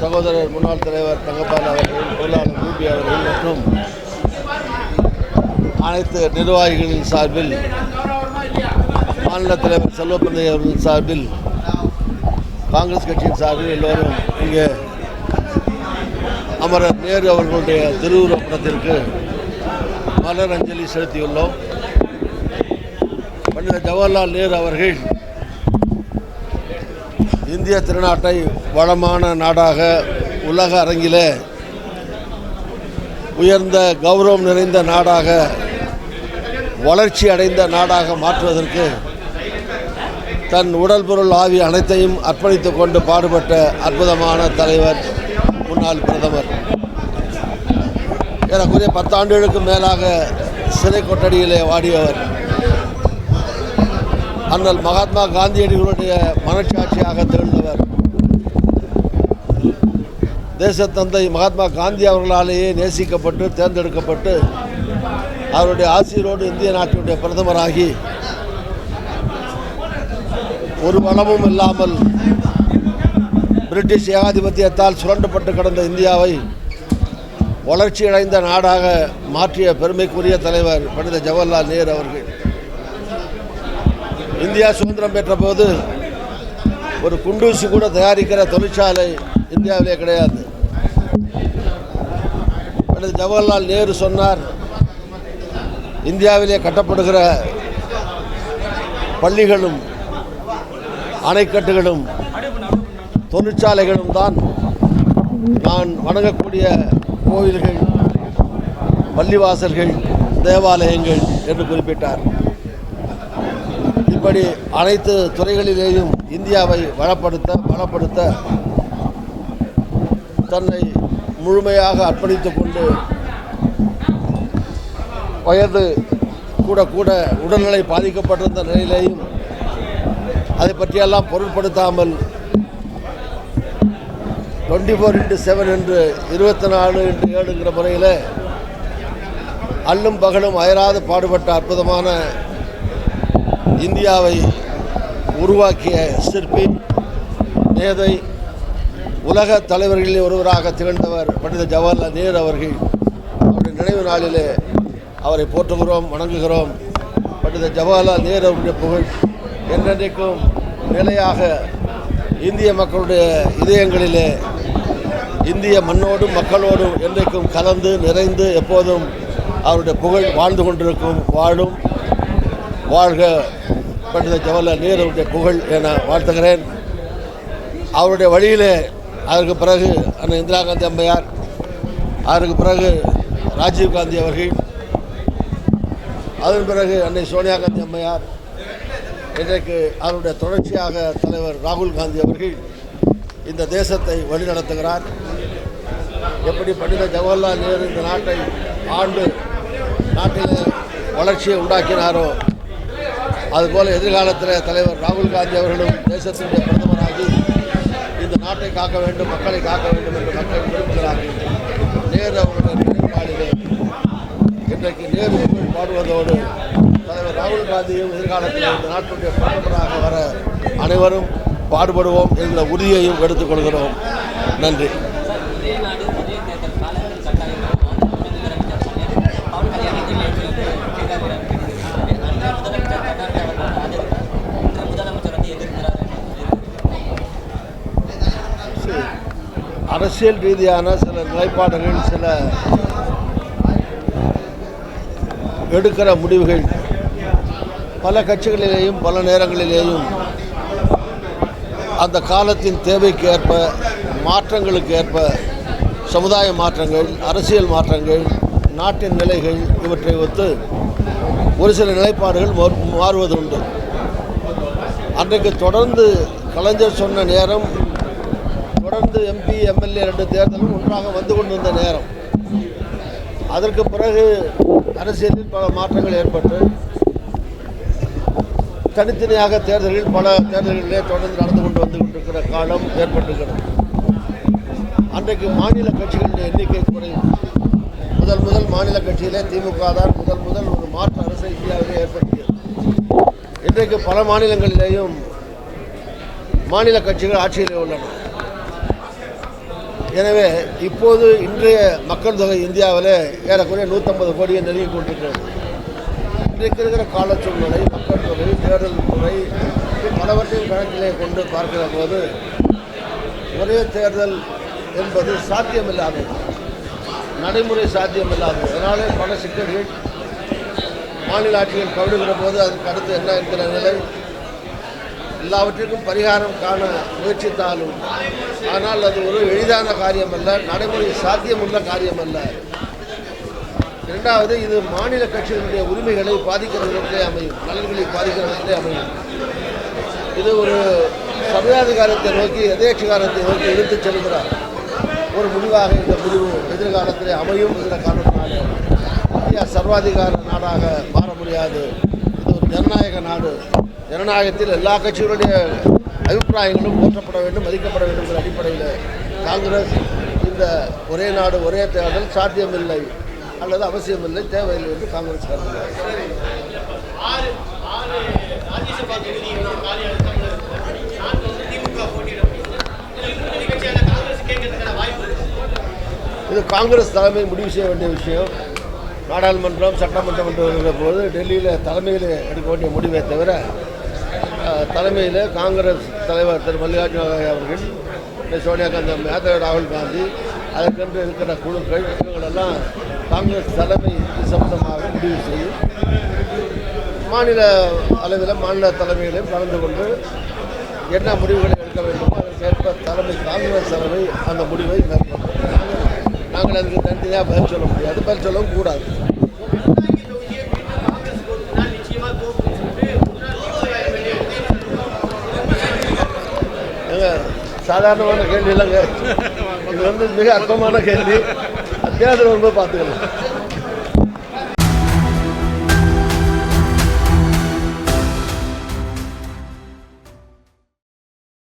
சகோதரர் முன்னாள் தலைவர் தங்கப்பால் அவர்கள் பொருளாளர் ரூபி அவர்கள் மற்றும் அனைத்து நிர்வாகிகளின் சார்பில் மாநில தலைவர் செல்வப்பிள்ளை அவர்களின் சார்பில் காங்கிரஸ் கட்சியின் சார்பில் எல்லோரும் இங்கே அமரர் நேரு அவர்களுடைய திருவுருவப் படத்திற்கு மலர் அஞ்சலி செலுத்தியுள்ளோம். பண்டித ஜவஹர்லால் நேரு அவர்கள் இந்திய திருநாட்டை வளமான நாடாக உலக அரங்கிலே உயர்ந்த கௌரவம் நிறைந்த நாடாக வளர்ச்சி அடைந்த நாடாக மாற்றுவதற்கு தன் உடல் பொருள் ஆவி அனைத்தையும் அர்ப்பணித்துக் கொண்டு பாடுபட்ட அற்புதமான தலைவர் முன்னாள் பிரதமர். ஏறக்குறைய பத்தாண்டுகளுக்கு மேலாக சிறை கொட்டடியிலே வாடியவர். அண்ணல் மகாத்மா காந்தியடிகளுடைய மனச்சாட்சியாக திகழ்ந்தவர் தேசத்தந்தை மகாத்மா காந்தி அவர்களாலேயே நேசிக்கப்பட்டு தேர்ந்தெடுக்கப்பட்டு அவருடைய ஆசிரியரோடு இந்திய நாட்டினுடைய பிரதமராகி ஒரு வளமும் இல்லாமல் பிரிட்டிஷ் ஏகாதிபத்தியத்தால் சுரண்டப்பட்டு கிடந்த இந்தியாவை வளர்ச்சியடைந்த நாடாக மாற்றிய பெருமைக்குரிய தலைவர் பண்டித ஜவஹர்லால் நேரு அவர்கள். இந்தியா சுதந்திரம் பெற்ற போது ஒரு குண்டூசி கூட தயாரிக்கிற தொழிற்சாலை இந்தியாவிலே கிடையாது. எனது ஜவஹர்லால் நேரு சொன்னார் இந்தியாவிலே கட்டப்படுகிற பள்ளிகளும் அணைக்கட்டுகளும் தொழிற்சாலைகளும் தான் நான் வணங்கக்கூடிய கோவில்கள் பள்ளிவாசல்கள் தேவாலயங்கள் என்று குறிப்பிட்டார். இப்படி அனைத்து துறைகளிலேயும் இந்தியாவை வளப்படுத்த பலப்படுத்த தன்னை முழுமையாக அர்ப்பணித்துக் கொண்டு வயது கூட கூட உடல்நிலை பாதிக்கப்பட்டிருந்த நிலையிலேயும் அதை பற்றியெல்லாம் பொருட்படுத்தாமல் டுவெண்ட்டி ஃபோர் இன்ட்டு செவன் என்று இருபத்தி நாலு இன்ட்டு ஏழுங்கிற முறையில் அல்லும் பகலும் அயராது பாடுபட்ட அற்புதமான இந்தியாவை உருவாக்கிய சிற்பி மேதை உலக தலைவர்களில் ஒருவராக திகழ்ந்தவர் பண்டித ஜவஹர்லால் நேரு அவர்கள். அவருடைய நினைவு நாளிலே அவரை போற்றுகிறோம் வணங்குகிறோம். பண்டித ஜவஹர்லால் நேரு அவருடைய புகழ் என்றென்றைக்கும் நிலையாக இந்திய மக்களுடைய இதயங்களிலே இந்திய மண்ணோடும் மக்களோடும் என்றைக்கும் கலந்து நிறைந்து எப்போதும் அவருடைய புகழ் வாழ்ந்து கொண்டிருக்கும் வாழும். வாழ்க பண்டித ஜவஹர்லால் நேருடைய புகழ் என வாழ்த்துகிறேன். அவருடைய வழியிலே அதற்கு பிறகு அண்ணன் இந்திரா காந்தி அம்மையார் அதற்கு பிறகு ராஜீவ் காந்தி அவர்கள் அதன் பிறகு அன்னை சோனியா காந்தி அம்மையார் இன்றைக்கு அவருடைய தொடர்ச்சியாக தலைவர் ராகுல் காந்தி அவர்கள் இந்த தேசத்தை வழிநடத்துகிறார் எப்படி பண்டித ஜவஹர்லால் நேரு இந்த நாட்டை ஆண்டு நாட்டில் வளர்ச்சியை உண்டாக்கினாரோ அதுபோல் எதிர்காலத்தில் தலைவர் ராகுல் காந்தி அவர்களும் தேசத்தினுடைய பிரதமராகி இந்த நாட்டை காக்க வேண்டும் மக்களை காக்க வேண்டும் என்று மக்கள் விரும்புகிறார்கள். நேரு அவருடைய நினைவு இன்றைக்கு நேரு அவர்கள் பாடுவதோடு தலைவர் ராகுல் காந்தியும் எதிர்காலத்தில் இந்த நாட்டுடைய பிரதமராக வர அனைவரும் பாடுபடுவோம் என்கிற உறுதியையும் எடுத்துக்கொள்கிறோம் நன்றி. அரசியல் ரீதியான சில நிலைப்பாடுகள் சில எடுக்கிற முடிவுகள் பல கட்சிகளிலேயும் பல நேரங்களிலேயும் அந்த காலத்தின் தேவைக்கு ஏற்ப மாற்றங்களுக்கு ஏற்ப சமுதாய மாற்றங்கள் அரசியல் மாற்றங்கள் நாட்டின் நிலைகள் இவற்றை ஒத்து ஒரு சில நிலைப்பாடுகள் மாறுவது உண்டு அன்றைக்கு தொடர்ந்து கலைஞர் சொன்ன நேரம் தொடர்ந்து எம்பி எம்எல்ஏ ரெண்டு தேர்தலும் ஒன்றாக வந்து கொண்டிருந்த நேரம். அதற்கு பிறகு அரசியலில் பல மாற்றங்கள் ஏற்பட்டு தனித்தனியாக தேர்தலில் பல தேர்தல்களிலே தொடர்ந்து நடந்து கொண்டு வந்து கொண்டிருக்கிற காலம் ஏற்பட்டிருக்கிறது. அன்றைக்கு மாநில கட்சிகளுடைய எண்ணிக்கை குறையும் முதல் முதல் மாநில கட்சியிலே திமுக தான் முதல் முதல் ஒரு மாற்று அரசை இந்தியாவிலே ஏற்படுத்தியது. இன்றைக்கு பல மாநிலங்களிலேயும் மாநில கட்சிகள் ஆட்சியிலே உள்ளன. எனவே இப்போது இன்றைய மக்கள் தொகை இந்தியாவில் ஏறக்குறைய நூற்றம்பது கோடியை நெருங்கி கொண்டிருக்கிறது. இன்றைக்கு இருக்கிற கால சூழ்நிலை மக்கள் தொகை தேர்தல் முறை பலவற்றையும் கணக்கிலே கொண்டு பார்க்கிற போது ஒரே தேர்தல் என்பது சாத்தியமில்லாதது. நடைமுறை சாத்தியமில்லாதது. அதனாலே பல சிக்கல்கள் மாநில ஆட்சிகள் கவிடுகிற போது அதுக்கு அடுத்து என்ன இருக்கிற நிலை? எல்லாவற்றிற்கும் பரிகாரம் காண முயற்சித்தாலும் ஆனால் அது ஒரு எளிதான காரியம் அல்ல நடைமுறை சாத்தியமுள்ள காரியம் அல்ல இரண்டாவது இது மாநில கட்சிகளுடைய உரிமைகளை பாதிக்கிற விதத்திலே அமையும் நலன்களை பாதிக்கிற விதத்திலே அமையும். இது ஒரு சர்வாதிகாரத்தை நோக்கி எதேட்சிகாரத்தை நோக்கி இழுத்துச் செல்கிறார். ஒரு முடிவாக இந்த முடிவு எதிர்காலத்தில் அமையும் என்ற காரணத்தினாலே. இந்தியா சர்வாதிகார நாடாக மாற முடியாது. இது ஒரு ஜனநாயக நாடு. ஜனநாயகத்தில் எல்லா கட்சிகளுடைய அபிப்பிராயங்களும் போற்றப்பட வேண்டும் மதிக்கப்பட வேண்டும் என்ற அடிப்படையில் காங்கிரஸ் இந்த ஒரே நாடு ஒரே தேர்தல் சாத்தியமில்லை அல்லது அவசியமில்லை தேவையில்லை என்று காங்கிரஸ் வந்து காங்கிரஸ் இது காங்கிரஸ் தலைமை முடிவு செய்ய வேண்டிய விஷயம். நாடாளுமன்றம் சட்டமன்றம் என்று வருகிற போது டெல்லியில் தலைமையில் எடுக்க வேண்டிய முடிவை தவிர தலைமையில் காங்கிரஸ் தலைவர் திரு மல்லிகார்ஜுன கார்கே அவர்கள் திரு சோனியா காந்தி அம்மையார் ராகுல் காந்தி அதற்கென்று இருக்கிற குழுக்கள் இவங்களெல்லாம் காங்கிரஸ் தலைமை சம்பந்தமாக முடிவு செய்யும் மாநில அளவில் மாநில தலைமையிலும் கலந்து கொண்டு என்ன முடிவுகளை எடுக்க வேண்டுமோ அதற்கேற்ப தலைமை காங்கிரஸ் தலைமை அந்த முடிவை மேற்கொள்ளும். நாங்கள் அதுக்கு தனித்தனியாக பதில் சொல்ல முடியாது. பதில் சொல்லவும் கூடாது விவசாயி தொகுதியை மீண்டும் காங்கிரஸ் கொடுத்தால் நிச்சயமா தோற்கும் என்று முன்னாள் திமுக எம்எல்ஏ ஏங்க சாதாரணமான கேள்வி இல்லைங்க. இது வந்து மிக அற்பமான கேள்வி. தேர்தல் வரும்போது பார்த்துக்கலாம்